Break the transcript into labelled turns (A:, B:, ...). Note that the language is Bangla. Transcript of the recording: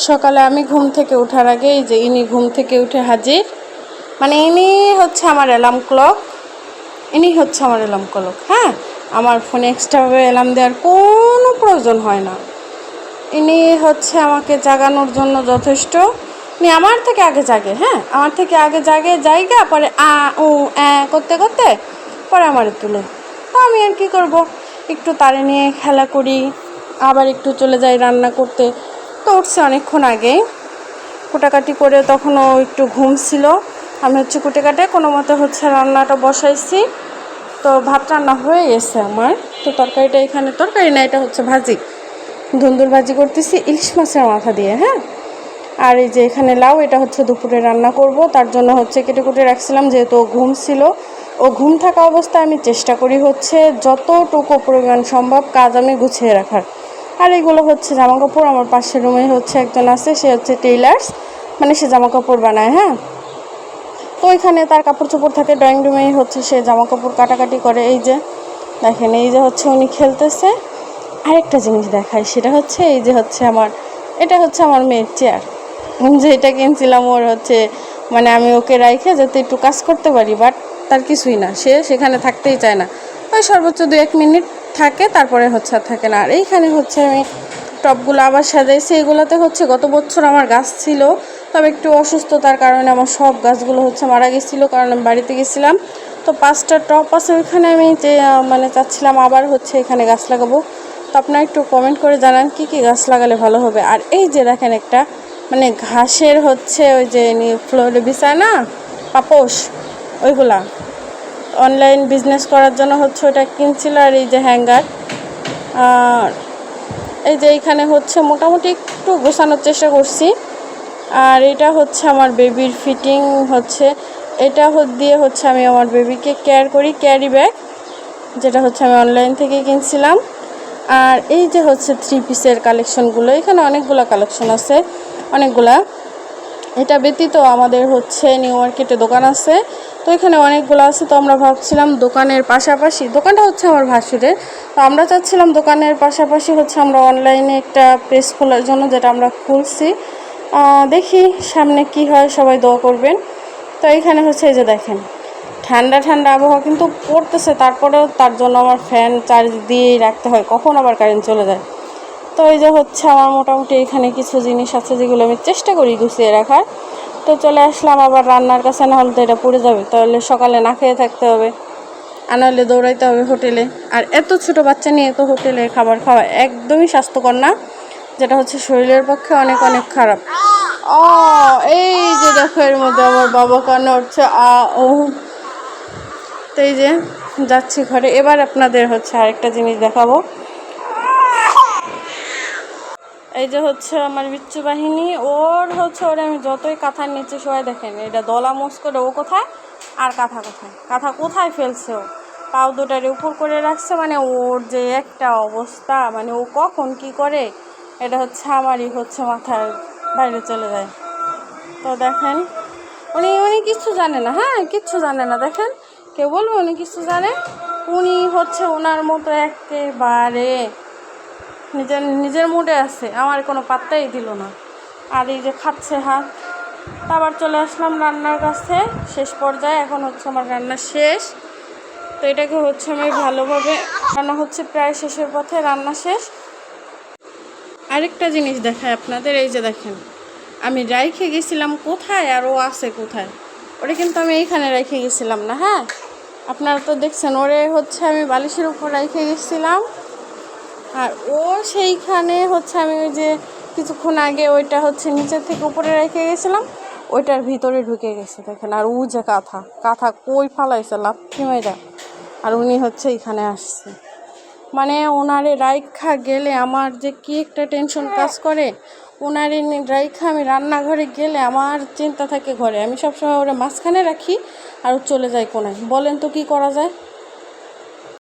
A: সকালে আমি ঘুম থেকে ওঠার আগে এই যে ইনি ঘুম থেকে উঠে হাজির মানে ইনি হচ্ছে আমার অ্যালার্ম ক্লক ইনি হচ্ছে আমার অ্যালার্ম ক্লক হ্যাঁ? আমার ফোনে এক্সট্রাভাবে অ্যালার্ম দেওয়ার কোনো প্রয়োজন হয় না। ইনি হচ্ছে আমাকে জাগানোর জন্য যথেষ্ট। উনি আমার থেকে আগে জাগে হ্যাঁ? আমার থেকে আগে জাগে, জায়গা, পরে আ, উ অ্যা করতে করতে পরে আমারে তুলে। তো আমি আর কি করব? একটু তারে নিয়ে খেলা করি, আবার একটু চলে যাই রান্না করতে। তো উঠছে অনেকক্ষণ আগে। কোটাকাটি করে তখনও একটু ঘুম ছিল। আমি হচ্ছে কুটে কাটে কোনো মতে হচ্ছে রান্নাটা বসাইছি। তো ভাত রান্না হয়ে গেছে আমার। তো তরকারিটা এখানে, তরকারি না, এটা হচ্ছে ভাজি। ধুন্দুর ভাজি করতেছি, ইলিশ মাছের মাথা দিয়ে হ্যাঁ? আর এই যে এখানে লাউ, এটা হচ্ছে দুপুরে রান্না করব। তার জন্য হচ্ছে কেটে কুটে রাখছিলাম, যেহেতু ও ঘুম ছিল। ও ঘুম থাকা অবস্থায় আমি চেষ্টা করি হচ্ছে যতটুকু পরিমাণ সম্ভব কাজ আমি গুছিয়ে রাখার। আর এগুলো হচ্ছে জামা কাপড় আমার পাশের রুমে হচ্ছে একজন আছে, সে হচ্ছে টেইলার্স মানে সে জামা কাপড় বানায় হ্যাঁ? তো ওইখানে তার কাপড় চোপড় থাকে ড্রয়িং রুমেই হচ্ছে সে জামা কাপড় কাটাকাটি করে। এই যে, দেখেন, এই যে হচ্ছে উনি খেলতেছে। আরেকটা জিনিস দেখায় সেটা হচ্ছে এই যে হচ্ছে আমার, এটা হচ্ছে আমার মেয়ের চেয়ার যে এটা কিনছিলাম, ওর হচ্ছে মানে আমি ওকে রাইখে যাতে একটু কাজ করতে পারি বাট তার কিছুই না। সে সেখানে থাকতেই চায় না। ওই সর্বোচ্চ দু এক মিনিট থাকে, তারপরে হচ্ছে আর থাকে না। আর এইখানে হচ্ছে আমি টবগুলো আবার সাজাইছি। এগুলোতে হচ্ছে গত বছর আমার গাছ ছিল, তবে একটু অসুস্থতার কারণে আমার সব গাছগুলো হচ্ছে মারা গেছিল, কারণ আমি বাড়িতে গেছিলাম। তো পাঁচটা টপ আছে ওইখানে আমি যে মানে চাচ্ছিলাম আবার হচ্ছে এখানে গাছ লাগাবো। তো আপনারা একটু কমেন্ট করে জানান, কি কি গাছ লাগালে ভালো হবে। আর এই যে দেখেন একটা মানে ঘাসের হচ্ছে ওই যে ফ্লোরে বিছায় না পাপোশ, ওইগুলা। অনলাইন বিজনেস করার জন্য হচ্ছে ওটা কিনছিল আর এই যে হ্যাঙ্গার আর এই যে এইখানে হচ্ছে মোটামুটি একটু গোছানোর চেষ্টা করছি। আর এটা হচ্ছে আমার বেবির ফিটিং হচ্ছে। এটা দিয়ে হচ্ছে আমি আমার বেবিকে কেয়ার করি ক্যারি ব্যাগ যেটা হচ্ছে আমি অনলাইন থেকে কিনছিলাম। আর এই যে হচ্ছে থ্রি পিসের কালেকশনগুলো এখানে অনেকগুলো কালেকশন আছে, অনেকগুলা। এটা ব্যতীত আমাদের হচ্ছে নিউ মার্কেটে দোকান আছে। তো এখানে অনেকগুলো আছে, তো আমরা ভাবছিলাম দোকানের পাশাপাশি, দোকানটা হচ্ছে আমার ভাসুরের। তো আমরা চাচ্ছিলাম দোকানের পাশাপাশি হচ্ছে আমরা অনলাইনে একটা পেজ খোলার জন্য যেটা আমরা খুলছি। দেখি সামনে কি হয়, সবাই দোয়া করবেন। তো এখানে হচ্ছে এই যে দেখেন, ঠান্ডা ঠান্ডা আবহাওয়া কিন্তু পড়তেছে, তারপরেও তার জন্য আমার ফ্যান চার্জ দিয়েই রাখতে হয়, কখন আবার কারেন্ট চলে যায়। তো এই যে হচ্ছে আমার মোটামুটি এখানে কিছু জিনিস আছে যেগুলো আমি চেষ্টা করি গুছিয়ে রাখার। তো চলে আসলাম আবার রান্নার কাছে, না হলে তো এটা পড়ে যাবে। তাহলে সকালে না খেয়ে থাকতে হবে, আর দৌড়াইতে হবে হোটেলে। আর এত ছোট বাচ্চা নিয়ে তো হোটেলে খাবার খাওয়া একদমই স্বাস্থ্যকর না, যেটা হচ্ছে শরীরের পক্ষে অনেক অনেক খারাপ। ও এই যে দেখো এর মধ্যে আমার বাবা কান্না উঠছে আ, ও। তো এই যে যাচ্ছি ঘরে। এবার আপনাদের হচ্ছে আরেকটা জিনিস দেখাবো। এই যে হচ্ছে আমার বিচ্ছু বাহিনী, ওর হচ্ছে ওরে আমি যতই কাঁথার নিচে সবাই দেখেন, এটা দলা মোস করে ও কোথায় আর কাঁথা কোথায়? কাঁথা কোথায় ফেলছে ও? পাও দুটারে উপর করে রাখছে মানে ওর যে একটা অবস্থা মানে ও কখন কি করে, এটা হচ্ছে আমারই হচ্ছে মাথার বাইরে চলে যায়। তো দেখেন, উনি উনি কিচ্ছু জানে না হ্যাঁ কিচ্ছু জানে না, দেখেন কেউ বলবে উনি কিছু জানে? উনি হচ্ছে ওনার মতো একেবারে নিজের নিজের মুডে আছে, আমার কোনো পাত্তাই দিল না। আর এই যে খাচ্ছে হাত, আবার চলে আসলাম রান্নার কাছে, শেষ পর্যায়ে, এখন হচ্ছে আমার রান্না শেষ। তো এটাকে হচ্ছে আমি ভালোভাবে রান্না হচ্ছে প্রায় শেষের পথে, রান্না শেষ। আরেকটা জিনিস দেখায় আপনাদের, এই যে দেখেন, আমি রাইখে গেছিলাম কোথায় আর ও আছে কোথায়? ওটা কিন্তু আমি এইখানে রেখে গেছিলাম না হ্যাঁ? আপনারা তো দেখছেন, ওরে হচ্ছে আমি বালিশের উপর রেখে গেছিলাম। আর ও সেইখানে হচ্ছে আমি ওই যে কিছুক্ষণ আগে ওইটা হচ্ছে নিচের থেকে উপরে রেখে গেছিলাম, ওইটার ভিতরে ঢুকে গেছে, দেখেন। আর উ যে কাঁথা কাঁথা কই ফালাইছে লাথি মেয়েরা আর উনি হচ্ছে এখানে আসছে। মানে ওনারে রাইখা গেলে আমার যে কি একটা টেনশন কাজ করে, ওনারে রাইখা আমি রান্নাঘরে গেলে আমার চিন্তা থাকে ঘরে। আমি সবসময় ওরা মাঝখানে রাখি আর চলে যায় কোনায়। বলেন তো কি করা যায়?